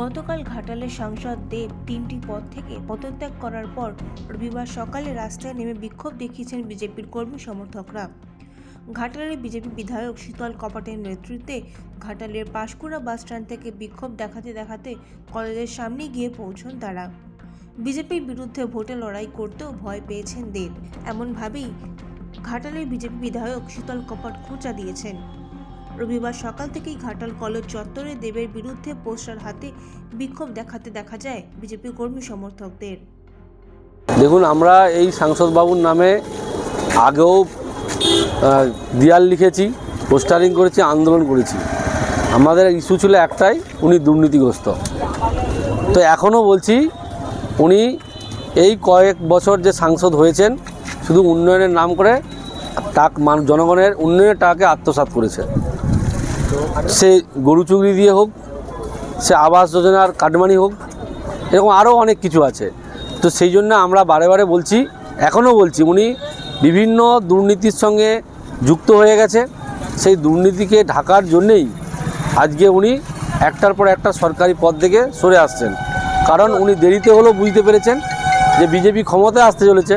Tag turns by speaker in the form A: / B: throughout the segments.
A: গতকাল ঘাটালের সাংসদ দেব তিনটি পদ থেকে পদত্যাগ করার পর রবিবার সকালে রাস্তায় নেমে বিক্ষোভ দেখিয়েছেন বিজেপির কর্মী সমর্থকরা। ঘাটালের বিজেপি বিধায়ক শীতল কপাটের নেতৃত্বে ঘাটালের পাঁশকুড়া বাসস্ট্যান্ড থেকে বিক্ষোভ দেখাতে দেখাতে কলেজের সামনে গিয়ে পৌঁছন তারা। বিজেপির বিরুদ্ধে ভোটে লড়াই করতেও ভয় পেয়েছেন দেব। এমনভাবেই ঘাটালের বিজেপি বিধায়ক শীতল কপাট খোঁচা দিয়েছেন। রবিবার সকাল থেকেই ঘাটাল কলেজ চত্বরে দেবের বিরুদ্ধে পোস্টার হাতে বিক্ষোভ দেখাতে দেখা যায় বিজেপি কর্মী সমর্থকদের।
B: দেখুন, আমরা এই সাংসদবাবুর নামে আগেও দেয়াল লিখেছি, পোস্টারিং করেছি, আন্দোলন করেছি। আমাদের ইস্যু ছিল একটাই, উনি দুর্নীতিগ্রস্ত। তো এখনও বলছি, উনি এই কয়েক বছর যে সাংসদ হয়েছেন, শুধু উন্নয়নের নাম করে টাক, মান, জনগণের উন্নয়নের টাকাকে আত্মসাৎ করেছে সে গরু চুগরি দিয়ে হোক, সে আবাস যোজনার কাটমানি হোক, এরকম আরও অনেক কিছু আছে। তো সেই জন্য আমরা বারে বারে বলছি, এখনও বলছি, উনি বিভিন্ন দুর্নীতির সঙ্গে যুক্ত হয়ে গেছে। সেই দুর্নীতিকে ঢাকার জন্যেই আজকে উনি একটার পর একটা সরকারি পদ থেকে সরে আসছেন। কারণ উনি দেরিতে হলেও বুঝতে পেরেছেন যে বিজেপি ক্ষমতায় আসতে চলেছে।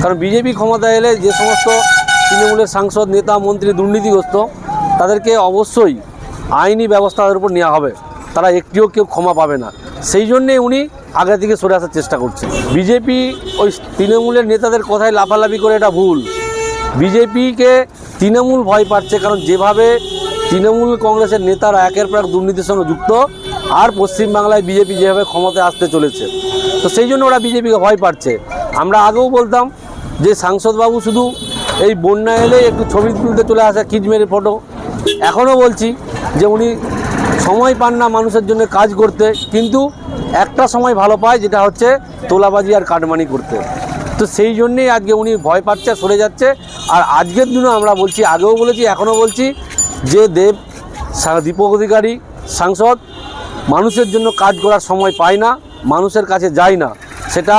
B: কারণ বিজেপি ক্ষমতায় এলে যে সমস্ত তৃণমূলের সাংসদ, নেতা, মন্ত্রী দুর্নীতিগ্রস্ত তাদেরকে অবশ্যই আইনি ব্যবস্থা তাদের উপর নেওয়া হবে। তারা একটিও কেউ ক্ষমা পাবে না। সেই জন্যে উনি আগে থেকে সরে আসার চেষ্টা করছে বিজেপি ওই তৃণমূলের নেতাদের কথায় লাফালাফি করে এটা ভুল। বিজেপিকে তৃণমূল ভয় পাচ্ছে কারণ যেভাবে তৃণমূল কংগ্রেসের নেতারা একের পর এক দুর্নীতির সঙ্গে যুক্ত, আর পশ্চিমবাংলায় বিজেপি যেভাবে ক্ষমতায় আসতে চলেছে। তো সেই জন্য ওরা বিজেপিকে ভয় পাচ্ছে। আমরা আগেও বলতাম যে সাংসদবাবু শুধু এই বন্যা এলে একটু ছবি তুলতে চলে আসে খিচমেরে ফটো। এখনও বলছি যে উনি সময় পান না মানুষের জন্য কাজ করতে, কিন্তু একটা সময় ভালো পায়, যেটা হচ্ছে তোলাবাজি আর কাটমানি করতে। তো সেই জন্যেই আজকে উনি ভয় পাচ্ছে, সরে যাচ্ছে। আর আজকের দিনও আমরা বলছি, আগেও বলেছি, এখনও বলছি যে দেব দীপক অধিকারী, সাংসদ, মানুষের জন্য কাজ করার সময় পায় না, মানুষের কাছে যায় না। সেটা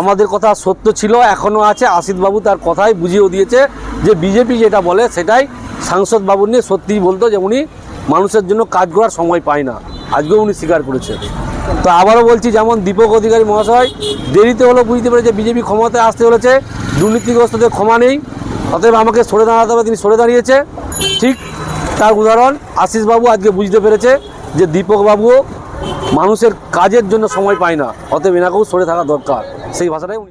B: আমাদের কথা সত্য ছিল, এখনও আছে আশিসবাবু তার কথাই বুঝিয়েও দিয়েছে। যে বিজেপি যেটা বলে সেটাই সাংসদ বাবু নিয়ে সত্যিই বলতো যে উনি মানুষের জন্য কাজ করার সময় পায় না। আজকেও উনি স্বীকার করেছে। তো আবারও বলছি, যেমন দীপক অধিকারী মহাশয়, দেরিতে হলেও বুঝতে পেরেছে বিজেপি ক্ষমতায় আসতে চলেছে, দুর্নীতিগ্রস্তদের ক্ষমা নেই, অতএব আমাকে সরে দাঁড়াতে হবে, তিনি সরে দাঁড়িয়েছে। ঠিক তার উদাহরণ আশিসবাবু আজকে বুঝতে পেরেছে যে দীপকবাবুও মানুষের কাজের জন্য সময় পায় না, অতএব এনাকেও সরে থাকা দরকার। সেই ভাষাটাই উনি